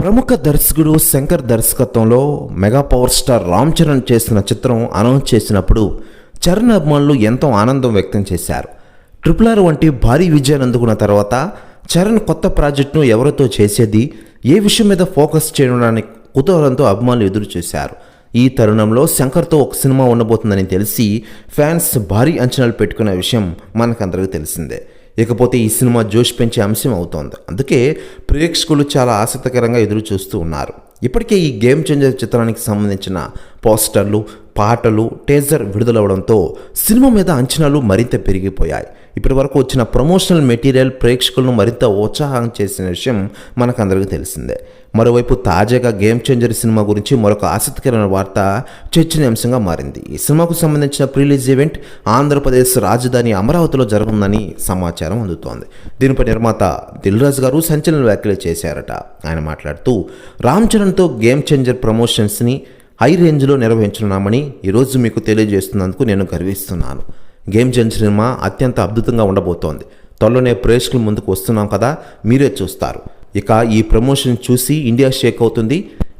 ప్రముఖ దర్శకుడు శంకర్ దర్శకత్వంలో mega power star Ram Charan చేసిన చిత్రం అనౌన్స్ చేసినప్పుడు చరణ్ అభిమానులు ఎంతో ఆనందం వ్యక్తం చేశారు. ట్రిపుల్ ఆర్ వంటి భారీ విజయాన్ని అందుకున్న తర్వాత చరణ్ కొత్త ప్రాజెక్టును ఎవరితో చేసేది ఏ విషయం మీద ఫోకస్ చేయడానికి కుతూహలంతో అభిమానులు ఎదురు చూశారు. ఈ తరుణంలో శంకర్తో ఒక సినిమా ఉండబోతుందని తెలిసి ఫ్యాన్స్ భారీ అంచనాలు పెట్టుకున్న విషయం మనకందరికీ తెలిసిందే. ఇకపోతే ఈ సినిమా జోష్ పెంచే అంశం అవుతోంది. అందుకే ప్రేక్షకులు చాలా ఆసక్తికరంగా ఎదురు చూస్తూ ఉన్నారు. ఇప్పటికే ఈ గేమ్ చేంజర్ చిత్రానికి సంబంధించిన పోస్టర్లు పాటలు టేజర్ విడుదలవడంతో సినిమా మీద అంచనాలు మరింత పెరిగిపోయాయి. ఇప్పటి వరకు వచ్చిన ప్రమోషనల్ మెటీరియల్ ప్రేక్షకులను మరింత ఉత్సాహం చేసిన విషయం మనకందరికీ తెలిసిందే. మరోవైపు తాజాగా గేమ్ చేంజర్ సినిమా గురించి మరొక ఆసక్తికరమైన వార్త చర్చనీయాంశంగా మారింది. ఈ సినిమాకు సంబంధించిన ప్రిలీజ్ ఈవెంట్ ఆంధ్రప్రదేశ్ రాజధాని అమరావతిలో జరగనుందని సమాచారం అందుతోంది. దీనిపై నిర్మాత దిల్ రాజు గారు సంచలన వ్యాఖ్యలు చేశారట. ఆయన మాట్లాడుతూ రామ్ చరణ్తో గేమ్ చేంజర్ ప్రమోషన్స్ని హై రేంజ్లో నిర్వహించున్నామని ఈరోజు మీకు తెలియజేస్తున్నందుకు నేను గర్విస్తున్నాను. గేమ్ జన్ సినిమా అత్యంత అద్భుతంగా ఉండబోతోంది. త్వరలోనే ప్రేక్షకుల ముందుకు వస్తున్నాం కదా మీరే చూస్తారు. ఇక ఈ ప్రమోషన్ చూసి ఇండియా షేక్ అవుతుంది.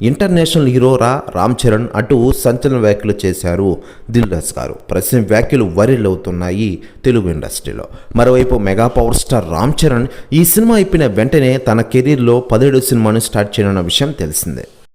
ఇంటర్నేషనల్ హీరో రా రామ్ చరణ్ అటు సంచలన వ్యాఖ్యలు చేశారు దిల్ రాజ్ గారు. ప్రస్తుతం వ్యాఖ్యలు వైరల్ అవుతున్నాయి తెలుగు ఇండస్ట్రీలో. మరోవైపు mega power star Ram Charan ఈ సినిమా అయిపోయిన వెంటనే తన కెరీర్లో పదిహేడు సినిమాను స్టార్ట్ చేయనున్న విషయం తెలిసిందే.